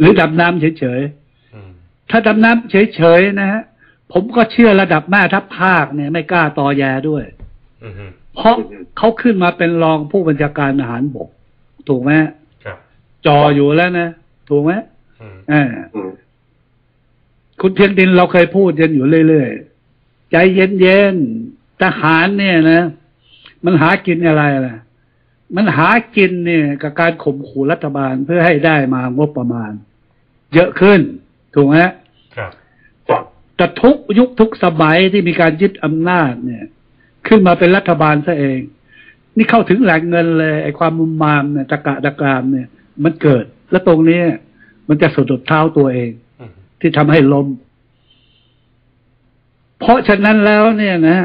หรือดำน้ำเฉยอืมๆถ้าดำน้ำเฉยๆนะฮะผมก็เชื่อระดับแม่ทัพภาคเนี่ยไม่กล้าต่อแยด้วยอืมเพราะเขาขึ้นมาเป็นรองผู้บัญชาการทหารบก ถูกไหมครับจออยู่แล้วนะ ถูกไหมอืมอ่าคุณเพียงดินเราเคยพูดกันอยู่เรื่อยๆ ใจเย็นๆทหารเนี่ยนะ มันหากินอะไรล่ะ มันหากินเนี่ย กับการข่มขู่รัฐบาลเพื่อให้ได้มางบประมาณ เยอะขึ้น ถูกไหมครับแต่ทุกยุคทุกสมัยที่มีการยึดอำนาจเนี่ย ขึ้นมาเป็นรัฐบาลซะเอง นี่เข้าถึงแหล่งเงินเลยไอ้ความมุมมามเนี่ยตะกะตะกรามเนี่ย มันเกิด แล้วตรงนี้มันจะสะดุดเท้าตัวเองอืมที่ทำให้ล้มเพราะฉะนั้นแล้วเนี่ยนะ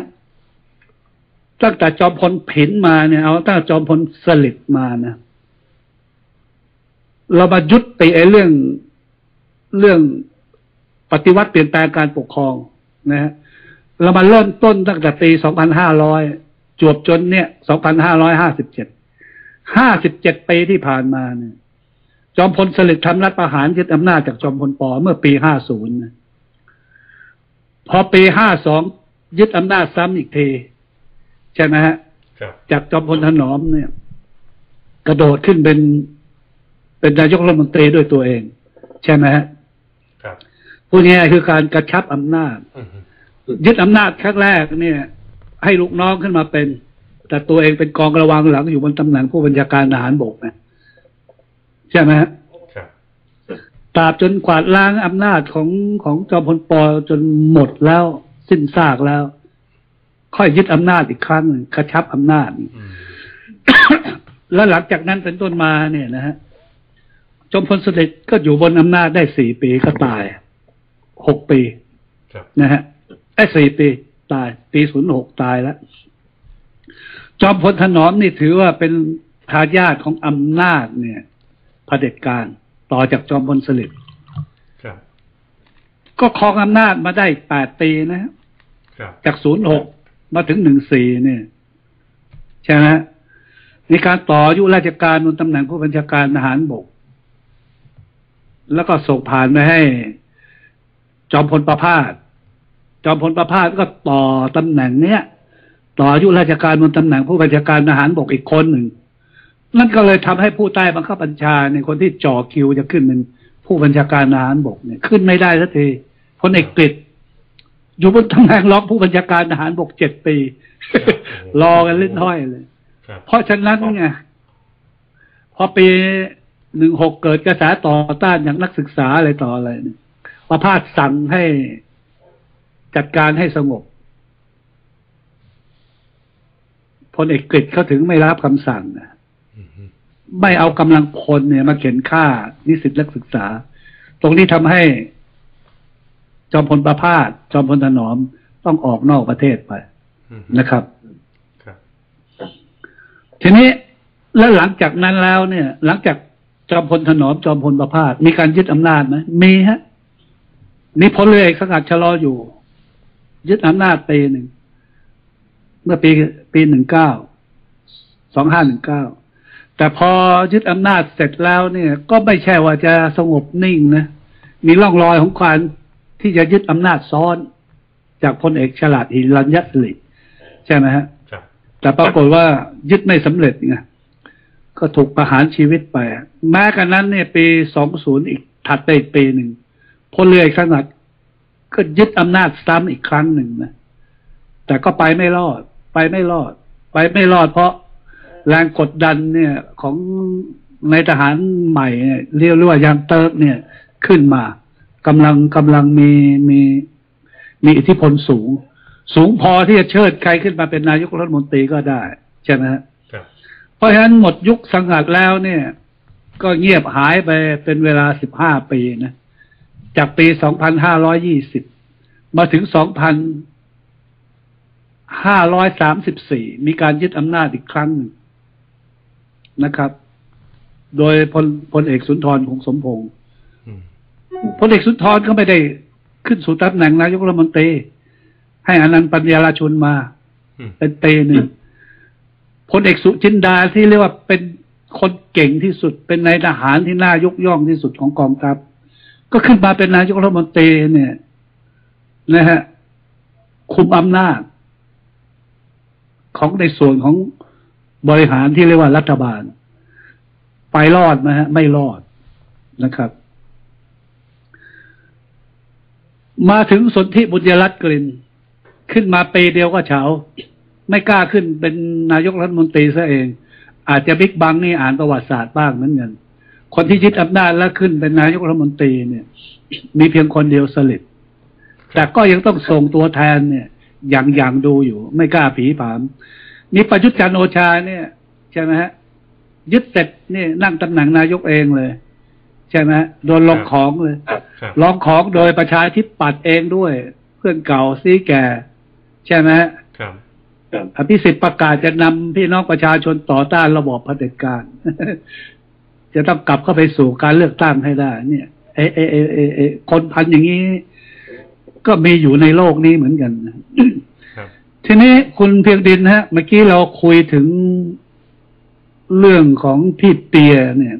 ตั้งแต่จอมพลผินมาเนี่ย เอาตั้งแต่จอมพลสลิดมานะเรามายุติไอ้เรื่อง เรื่องปฏิวัติเปลี่ยนแปลงการปกครองนะฮะเรามาเริ่มต้นตั้งแต่ปี 2500 จวบจนเนี่ย 2557 57 ปีที่ผ่านมาเนี่ย จอมพลสฤษดิ์ทำรัฐประหารยึดอำนาจจากจอมพลปอเมื่อปี 50นะพอปี 52 ยึดอำนาจซ้ำอีกทีใช่ไหมฮะครับจากจอมพลถนอมเนี่ย กระโดดขึ้นเป็นเป็นนายกรัฐมนตรีด้วยตัวเอง ใช่ไหมฮะครับ พูดง่ายๆคือการกระชับอำนาจอืมยึดอำนาจครั้งแรกเนี่ย ให้ลูกน้องขึ้นมาเป็น แต่ตัวเองเป็นกองระวังหลังอยู่บนตำแหน่งผู้บัญชาการทหารบกนะใช่ไหมฮะครับตราบจนกวาดล้างอำนาจของของจอมพลปอจนหมดแล้ว สิ้นซากแล้ว ค่อยยึดอำนาจอีกครั้งหนึ่งกระชับอำนาจอืมแล้วหลังจากนั้นเป็นต้นมาเนี่ยนะฮะ จอมพลสฤษดิ์ก็อยู่บนอำนาจได้สี่ปีก็ตายหกปีครับนะฮะไอ้สี่ปีตาย ปีศูนย์หกตายแล้ว จอมพลถนอมนี่ถือว่าเป็นทายาทของอำนาจเนี่ยเผด็จการต่อจากจอมพลสฤษดิ์ครับก็ครองอำนาจมาได้แปดปีนะฮะครับจากศูนย์หกมาถึงหนึ่งสี่เนี่ยใช่ไหมฮะมีการต่ออายุราชการบนตำแหน่งผู้บัญชาการทหารบก แล้วก็ส่งผ่านไปให้ จอมพลประพาสจอมพลประพาสก็ต่อตำแหน่งเนี้ยต่ออายุราชการบนตำแหน่งผู้บัญชาการทหารบกอีกคนหนึ่งนั่นก็เลยทำให้ผู้ใต้บังคับบัญชาในยคนที่จ่อคิวจะขึ้นเป็นผู้บัญชาการทหารบกเนี่ยขึ้นไม่ได้สักทีพลเอกกฤษอยู่บนตำแหน่งรองผู้บัญชาการทหารบกเจ็ดปี รอกันเล่นห้อยเลยครับเพราะฉะนั้นไงพอปี หนึ่งหกเกิดกระแสต่อต้านอย่างนักศึกษาอะไรต่ออะไรเนี่ยประพาสสั่งให้จัดการให้สงบพลเอกกฤษเขาถึงไม่รับคำสั่งนะอืมไม่เอากำลังพลเนี่ยมาเข็นฆ่านิสิตนักศึกษา ตรงนี้ทำให้ จอมพลประพาสจอมพลถนอมต้องออกนอกประเทศไปอืมนะครับครับทีนี้แล้วหลังจากนั้นแล้วเนี่ย หลังจาก จอมพลถนอมจอมพลประพาสมีการยึดอำนาจไหมมีฮะมีพลเรือเอกสงัดชะลออยู่ ยึดอำนาจปีหนึ่งเมื่อปีปีหนึ่งเก้าสองห้าหนึ่งเก้าแต่พอยึดอำนาจเสร็จแล้วเนี่ย ก็ไม่ใช่ว่าจะสงบนิ่งนะมีร่องรอยของการที่จะยึดอำนาจซ้อน จากพลเอกฉลาดหิรัญยศิริใช่ไหมฮะครับแต่ปรากฏว่ายึดไม่สำเร็จไง ก็ถูกประหารชีวิตไปแม้กันนั้นเนี่ยปีสองศูนย์อีกถัดไปอีกปีหนึ่งพลเรือเอกสงัดก็ยึดอำนาจซ้ำอีกครั้งหนึ่งนะแต่ก็ไปไม่รอด ไปไม่รอด ไปไม่รอดเพราะแรงกดดันเนี่ยของในทหารใหม่เนี่ยเรียกว่ายังเติร์กเนี่ยขึ้นมากำลังกำลังมีมีมีอิทธิพลสูง สูงพอที่จะเชิดใครขึ้นมาเป็นนายกรัฐมนตรีก็ได้ใช่ไหมฮะ เพราะฉะนั้นหมดยุคสังกัดแล้วเนี่ย ก็เงียบหายไปเป็นเวลาสิบห้าปีนะ จากปีสองพันห้าร้อยี่สิบมาถึงสองพันห้าร้อยสามสิบสี่มีการยึดอำนาจอีกครั้งหนึ่งนะครับ โดยพลพลเอกสุนทรคงสมพงศ์อืมพลเอกสุนทรก็ไม่ได้ขึ้นสู่ตำแหน่งนายกรัฐมนตรี ให้อนันต์ปัญญาลาชุนมาอืมเป็นปีหนึ่ง พลเอกสุจินดาที่เรียกว่าเป็นคนเก่งที่สุด เป็นนายทหารที่น่ายกย่องที่สุดของกองทัพก็ขึ้นมาเป็นนายกรัฐมนตรีเนี่ยนะฮะคุมอำนาจ ของในส่วนของบริหารที่เรียกว่ารัฐบาล ไปรอดไหมฮะ ไม่รอดนะครับ มาถึงสนธิบุญยรัตน์กลิน ขึ้นมาปีเดียวก็เฉา ไม่กล้าขึ้นเป็นนายกรัฐมนตรีซะเอง อาจจะบิ๊กบังนี่อ่านประวัติศาสตร์บ้างเหมือนกันคนที่ยึดอำนาจแล้วขึ้นเป็นนายกรัฐมนตรีเนี่ย มีเพียงคนเดียวสลิดแต่ก็ยังต้องส่งตัวแทนเนี่ย อย่างอย่างดูอยู่ ไม่กล้าผีผามนี่ประยุทธ์จันทร์โอชาเนี่ยใช่ไหมฮะยึดเสร็จนี่นั่งตำแหน่งนายกเองเลย ใช่ไหมฮะโดนลงของเลยครับลองของโดยประชาธิปัตย์เองด้วย เพื่อนเก่าซีแก่ ใช่ไหมฮะครับ อภิสิทธิ์ประกาศจะนำพี่น้องประชาชนต่อต้านระบอบเผด็จการ จะต้องกลับเข้าไปสู่การเลือกตั้งให้ได้ เนี่ยเอเอเอเอเอคนพันอย่างนี้ ก็มีอยู่ในโลกนี้เหมือนกันนะครับทีนี้คุณเพียงดินฮะ เมื่อกี้เราคุยถึงเรื่องของพี่เปีย เนี่ย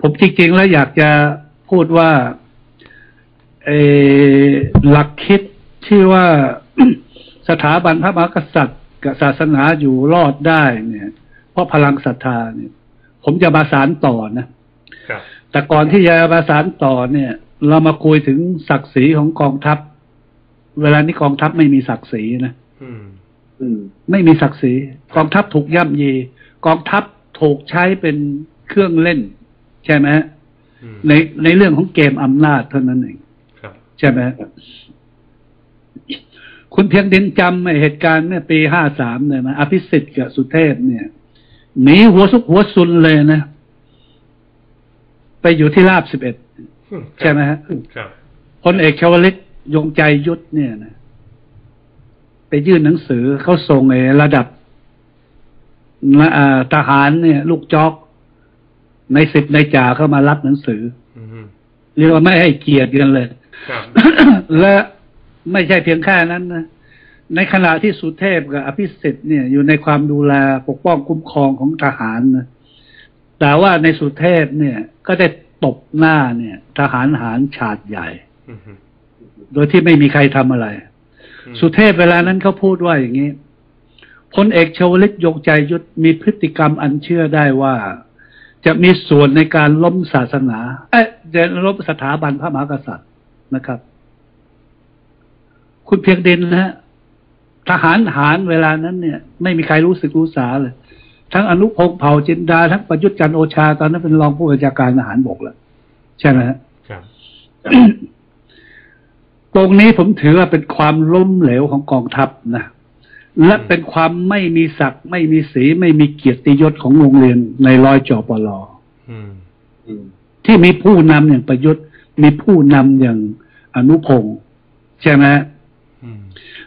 ผมจริงๆแล้วอยากจะพูดว่าเออหลักคิดที่ว่า สถาบันพระมหากษัตริย์กับศาสนาอยู่รอดได้เนี่ย เพราะพลังศรัทธาเนี่ย ผมจะมาสารต่อนะครับแต่ก่อนที่จะมาสารต่อเนี่ย เรามาคุยถึงศักดิ์ศรีของกองทัพ เวลานี้กองทัพไม่มีศักดิ์ศรีนะอืมอืมไม่มีศักดิ์ศรีกองทัพถูกย่ำยี กองทัพถูกใช้เป็นเครื่องเล่น ใช่ไหมฮะอืมในในเรื่องของเกมอำนาจเท่านั้นเองครับใช่ไหมฮะ คุณเพียงดินจำไอ้เหตุการณ์เมื่อปีห้าสามเนี่ยนะอภิสิทธิ์กับสุเทพเนี่ยหนีหัวซุกหัวซุนเลยนะ ไปอยู่ที่ราบสิบเอ็ดใช่ไหมฮะครับพลเอกชวลิตยงใจยุทธเนี่ยนะไปยื่นหนังสือเขาส่งไอ้ระดับนะอ่าทหารเนี่ย ลูกจอก ในสิบในจ่าเข้ามารับหนังสืออืมเรียกว่าไม่ให้เกียรติกันเลยครับและ ไม่ใช่เพียงแค่นั้นนะในขณะที่สุเทพกับอภิสิทธิ์เนี่ยอยู่ในความดูแลปกป้องคุ้มครองของทหารนะแต่ว่าในสุเทพเนี่ย ก็ได้ตบหน้าเนี่ย ทหารหารฉาดใหญ่ โดยที่ไม่มีใครทำอะไร สุเทพเวลานั้นเขาพูดว่าอย่างนี้พลเอกชวลิตยงใจยุทธมีพฤติกรรมอันเชื่อได้ว่า จะมีส่วนในการล้มศาสนา เอ๊ะจะล้มสถาบันพระมหากษัตริย์นะครับ คุณเพียงดินนะฮะทหารหารเวลานั้นเนี่ย ไม่มีใครรู้สึกรู้สาเลย ทั้งอนุพงษ์เผ่าจินดา ทั้งประยุทธ์จันทร์โอชา ตอนนั้นเป็นรองผู้บัญชาการทหารบกแล้วใช่ไหมฮะครับ ตรงนี้ผมถือว่าเป็นความล้มเหลวของกองทัพนะและเป็นความไม่มีศักดิ์ไม่มีสีไม่มีเกียรติยศของโรงเรียนในร้อยจอปลออืมที่มีผู้นำอย่างประยุทธ์ มีผู้นำอย่างอนุพงศ์ใช่ไหมฮะอืม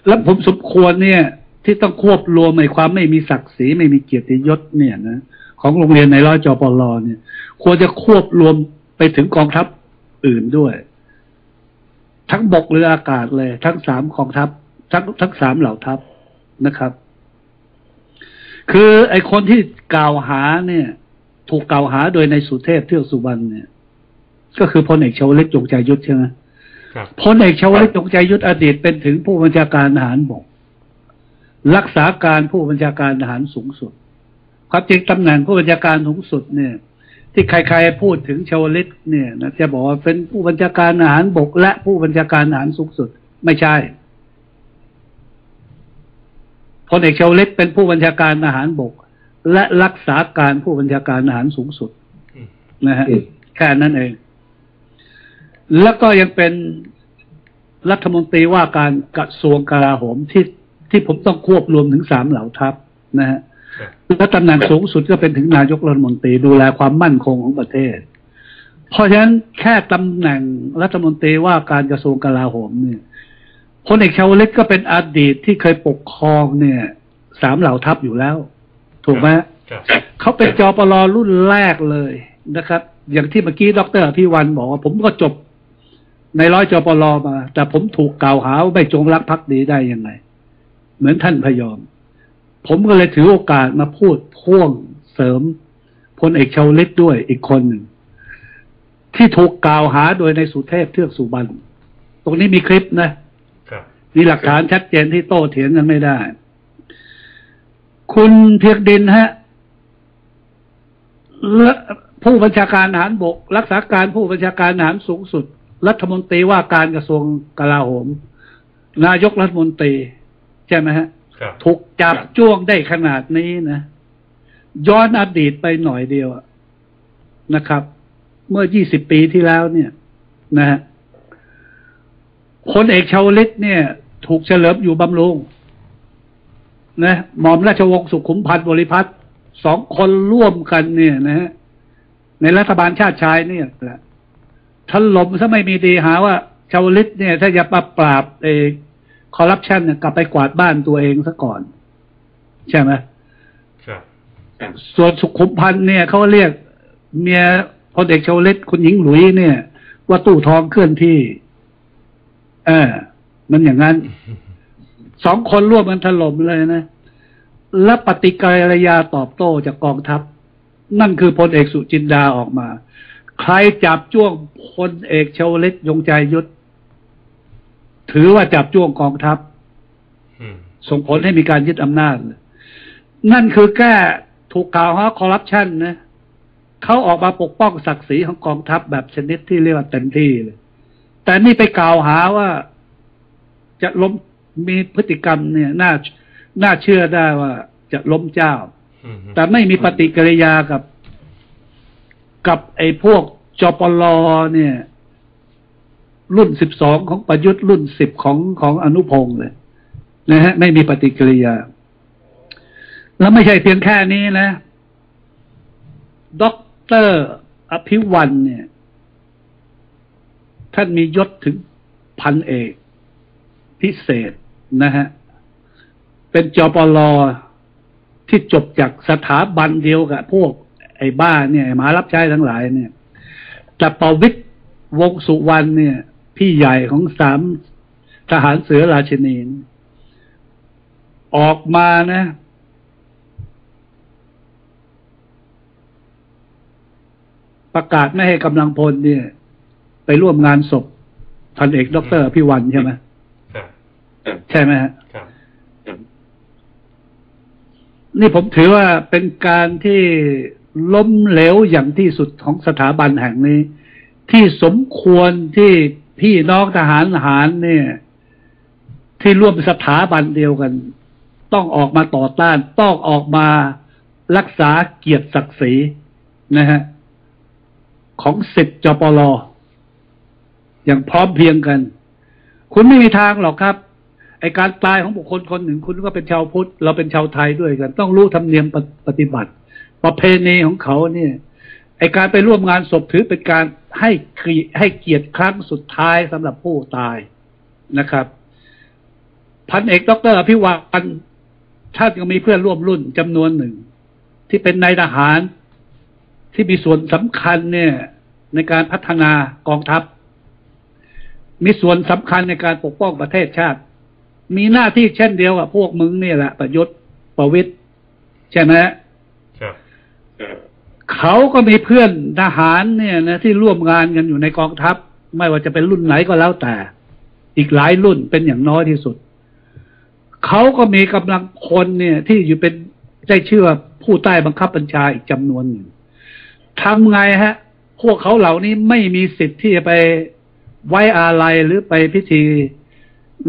แล้วผมสมควรเนี่ย ที่ต้องควบรวมในความไม่มีศักดิ์ศรีไม่มีเกียรติยศเนี่ยนะของโรงเรียนในร้อยจอปลอเนี่ย ควรจะควบรวมไปถึงกองทัพอื่นด้วย ทั้งบกหรืออากาศเลย ทั้งสามกองทัพ ทั้งทั้งสามเหล่าทัพนะครับ คือไอคนที่กล่าวหาเนี่ย ถูกกล่าวหาโดยในสุเทพเทือกสุบรรณเนี่ย ก็คือพลเอกชวลิตจงใจยุทธใช่ไหม พลเอกชวลิตจงใจยุทธอดีตเป็นถึงผู้บัญชาการทหารบก รักษาการผู้บัญชาการทหารสูงสุดความจริงตำแหน่งผู้บัญชาการสูงสุดเนี่ย ที่ใครๆพูดถึงชวลิตเนี่ยนะจะบอกว่าเป็นผู้บัญชาการทหารบก และผู้บัญชาการทหารสูงสุด ไม่ใช่พลเอกชวลิตเป็นผู้บัญชาการทหารบก และรักษาการผู้บัญชาการทหารสูงสุดอืมนะฮะแค่นั้นเอง แล้วก็ยังเป็นรัฐมนตรีว่าการกระทรวงกลาโหมที่ที่ผมต้องควบรวมถึงสามเหล่าทัพนะฮะครับและตำแหน่งสูงสุดก็เป็นถึงนายกรัฐมนตรีดูแลความมั่นคงของประเทศ เพราะฉะนั้นแค่ตำแหน่งรัฐมนตรีว่าการกระทรวงกลาโหมเนี่ยพลเอกชาวลิตก็เป็นอดีตที่เคยปกครองเนี่ยสามเหล่าทัพอยู่แล้ว ถูกไหมครับเขาเป็นจอปลอรุ่นแรกเลยนะครับ อย่างที่เมื่อกี้ดรอภิวันบอกว่า ผมก็จบ ในร้อยจอปลอมา แต่ผมถูกกล่าวหาว่าไม่จงรักภักดีได้ยังไง เหมือนท่านพยอม ผมก็เลยถือโอกาสมาพูดพ่วงเสริมพลเอกชาวลิตด้วยอีกคนหนึ่ง ที่ถูกกล่าวหาโดยในสุเทพเทือกสุบรรณตรงนี้มีคลิปนะครับมีหลักฐานชัดเจนที่โต้เถียงกันไม่ได้ คุณเพียกดินฮะและผู้บัญชาการทหารบก รักษาการผู้บัญชาการทหารสูงสุด รัฐมนตรีว่าการกระทรวงกลาโหม นายกรัฐมนตรี ใช่ไหมฮะครับถูกจับจ้วงได้ขนาดนี้นะ ย้อนอดีตไปหน่อยเดียวอะนะครับ เมื่อ20ปีที่แล้วเนี่ย นะฮะพลเอกชาวลิตเนี่ย ถูกเฉลิมอยู่บำรุงนะหม่อมราชวงศ์สุขุมพันธ์บริพัตรสองคนร่วมกันเนี่ยนะฮะในรัฐบาลชาติชายเนี่ยแหละ ถล่มซะไม่มีดีหาว่าชาวลิตเนี่ย ถ้าจะปราบปราบเอคอร์รัปชันเนี่ยกลับไปกวาดบ้านตัวเองซะก่อน ใช่ไหมครับส่วนสุขุมพันธ์เนี่ยเขาเรียกเมียพลเอกชาวลิตคุณหญิงหลุยเนี่ย ว่าตู้ทองเคลื่อนที่ เออมันอย่างนั้นสองคนร่วมกันถล่มเลยนะและปฏิกิริยาตอบโต้จากกองทัพ นั่นคือพลเอกสุจินดาออกมา ใครจับจ้วงพลเอกชาวลิตยงใจยุทธถือว่าจับจ้วงกองทัพอืมส่งผลให้มีการยึดอำนาจเลยนั่นคือแก้ถูกกล่าวหาคอร์รัปชันนะเขาออกมาปกป้องศักดิ์ศรีของกองทัพแบบชนิดที่เรียกว่าเต็มที่เลย แต่นี่ไปกล่าวหาว่าจะล้มมีพฤติกรรมเนี่ย น่าน่าเชื่อได้ว่าจะล้มเจ้าอืมแต่ไม่มีปฏิกิริยากับ กับไอ้พวกจปลเนี่ย รุ่นสิบสองของประยุทธ์รุ่นสิบของของอนุพงศ์เลยนะฮะไม่มีปฏิกิริยา แล้วไม่ใช่เพียงแค่นี้นะด็อกเตอร์อภิวันเนี่ย ท่านมียศถึงพันเอก พิเศษนะฮะ เป็นจปลที่จบจากสถาบันเดียวกับพวก ไอ้บ้าเนี่ยไอ้หมารับใช้ทั้งหลายเนี่ย แต่ประวิตรวงษ์สุวรรณเนี่ย พี่ใหญ่ของสามทหารเสือราชินีนออกมานะ ประกาศไม่ให้กำลังพลเนี่ย ไปร่วมงานศพพันเอกด็อกเตอร์พิวันใช่ไหมครับใช่ไหมฮะครับนี่ผมถือว่าเป็นการที่ ล้มเหลวอย่างที่สุดของสถาบันแห่งนี้ ที่สมควรที่พี่น้องทหารทหารเนี่ย ที่ร่วมสถาบันเดียวกัน ต้องออกมาต่อต้าน ต้องออกมารักษาเกียรติศักดิ์ศรีนะฮะของสิทธิ์จปลอย่างพร้อมเพียงกัน คุณไม่มีทางหรอกครับไอการตายของบุคคลคนหนึ่งคุณก็เป็นชาวพุทธเราเป็นชาวไทยด้วยกัน ต้องรู้ธรรมเนียมปปฏิบัติ ประเพณีของเขาเนี่ยไอการไปร่วมงานศพถือเป็นการให้เกียรติให้เกียรติครั้งสุดท้ายสำหรับผู้ตายนะครับ พันเอกดรอภิวันท่านก็มีเพื่อนร่วมรุ่นจำนวนหนึ่ง ที่เป็นนายทหารที่มีส่วนสำคัญเนี่ย ในการพัฒนากองทัพ มีส่วนสำคัญในการปกป้องประเทศชาติ มีหน้าที่เช่นเดียวกับพวกมึงนี่แหละ ประยุทธ์ประวิตยใช่ไหม เขาก็มีเพื่อนทหารเนี่ยนะที่ร่วมงานกันอยู่ในกองทัพ ไม่ว่าจะเป็นรุ่นไหนก็แล้วแต่ อีกหลายรุ่นเป็นอย่างน้อยที่สุด เขาก็มีกำลังคนเนี่ย ที่อยู่เป็นได้เชื่อผู้ใต้บังคับบัญชาอีกจำนวนหนึ่งทำไงฮะ พวกเขาเหล่านี้ไม่มีสิทธิ์ที่จะไปไว้อาลัยหรือไปพิธี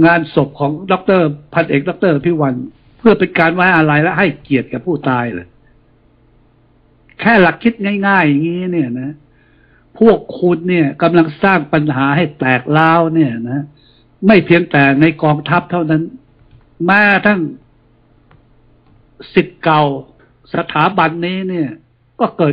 งานศพของดรพันเอกดรพิวัน เพื่อเป็นการไว้อาลัยและให้เกียรติแก่ผู้ตายเลย แค่หลักคิดง่ายๆอย่างนี้เนี่ยนะ พวกคุณเนี่ยกำลังสร้างปัญหาให้แตกเล้าเนี่ยนะ ไม่เพียงแต่ในกองทัพเท่านั้นแม้ทั้งสิทธิ์เก่าสถาบันนี้เนี่ย ก็เกิด